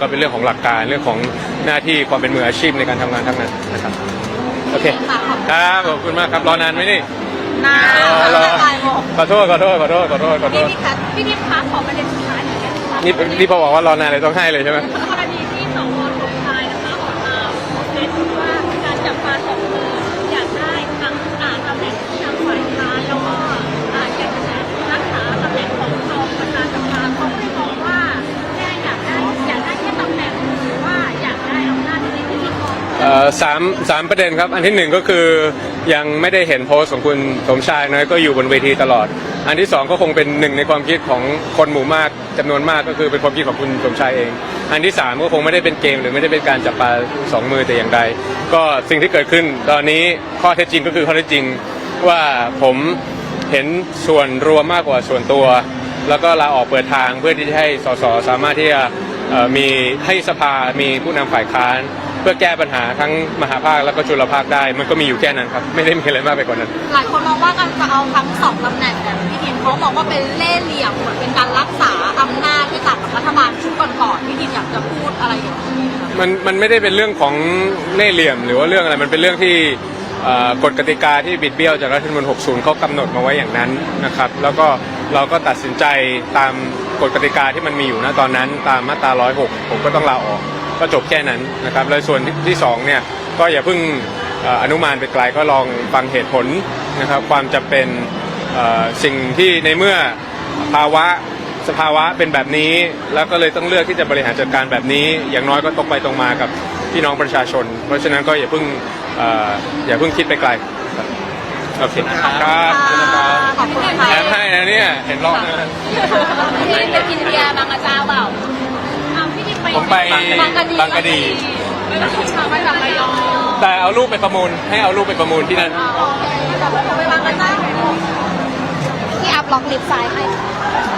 ก็เป็นเรื่องของหลักการเรื่องของหน้าที่ความเป็นมืออาชีพในการทำงานทั้งนั้นนะครับโอเคครับขอบคุณมากครับรอนานไหมนี่นารอรอบ่ายโมงขอโทษขอโทษขอโทษขอโทษขอโทพี่ษพี่คะพี่ทิพย์คะขอประเด็นสุดท้ายหน่อยได้ไหมคะนี่นี่พอบอกว่ารอนานเลยต้องให้เลยใช่ไหม กรณีที่สวส เอ่อสามสามประเด็นครับ อันที่หนึ่งก็คือยังไม่ได้เห็นโพสต์ของคุณสมชายนะก็อยู่บนเวทีตลอด อันที่สองก็คงเป็นหนึ่งในความคิดของคนหมู่มากจำนวนมากก็คือเป็นความคิดของคุณสมชายเอง อันที่สามก็คงไม่ได้เป็นเกมหรือไม่ได้เป็นการจับปลาสองมือแต่อย่างใดก็สิ่งที่เกิดขึ้นตอนนี้ข้อเท็จจริงก็คือข้อเท็จจริงว่าผมเห็นส่วนรวมมากกว่าส่วนตัว แล้วก็ลาออกเปิดทางเพื่อที่จะให้สสสามารถที่จะ มีให้สภา มีผู้นำฝ่ายค้าน เพื่อแก้ปัญหาทั้งมหาภาคแล้วก็จุลภาคได้ มันก็มีอยู่แค่นั้นครับ ไม่ได้มีอะไรมากไปกว่านั้น หลายคนมองว่าการจะเอาทั้งสองตำแหน่งเนี่ยพี่ทินเขาบอกว่าเป็นเล่ห์เหลี่ยมเหมือนเป็นการรักษาอำนาจที่ต่างกับรัฐบาลชุดก่อนๆพี่ทินอยากจะพูดอะไรอย่างนี้ไหมคะมันมันไม่ได้เป็นเรื่องของเล่ห์เหลี่ยม หรือว่าเรื่องอะไร มันเป็นเรื่องที่เอ่อกฎกติกาที่บิดเบี้ยวจากรัฐธรรมนูญ60เขากำหนดมาไว้อย่างนั้นนะครับ แล้วก็ เราก็ตัดสินใจตามกฎกติกาที่มันมีอยู่นะตอนนั้นตามมาตรา 106 ผมก็ต้องลาออกก็จบแค่นั้นนะครับแล้วส่วนที่ที่สองเนี่ยก็อย่าเพิ่งอนุมานไปไกลก็ลองฟังเหตุผลนะครับความจำเป็นสิ่งที่ในเมื่อภาวะสภาวะเป็นแบบนี้ แล้วก็เลยต้องเลือกที่จะบริหารจัดการแบบนี้ อย่างน้อยก็ตรงไปตรงมากับพี่น้องประชาชน เพราะฉะนั้นก็อย่าเพิ่งออย่าเพิ่งคิดไปไกลโอเคครับ ขอบคุณค่ะแถมให้นะเนี่ย เห็นรอบนะพี่ทินไปกินเบียร์บางกระเจ้าเปล่าอ้าวพี่ทินไปผมไปบางกะดีบางกะดี ไปกับผู้ชายมาจากระยองแต่เอารูปไปประมูล ให้เอารูปไปประมูลที่นั่นโอเคแต่ว่าผมไปบางกระเจ้าที่อัพล็อกลิฟต์ซ้ายให้โ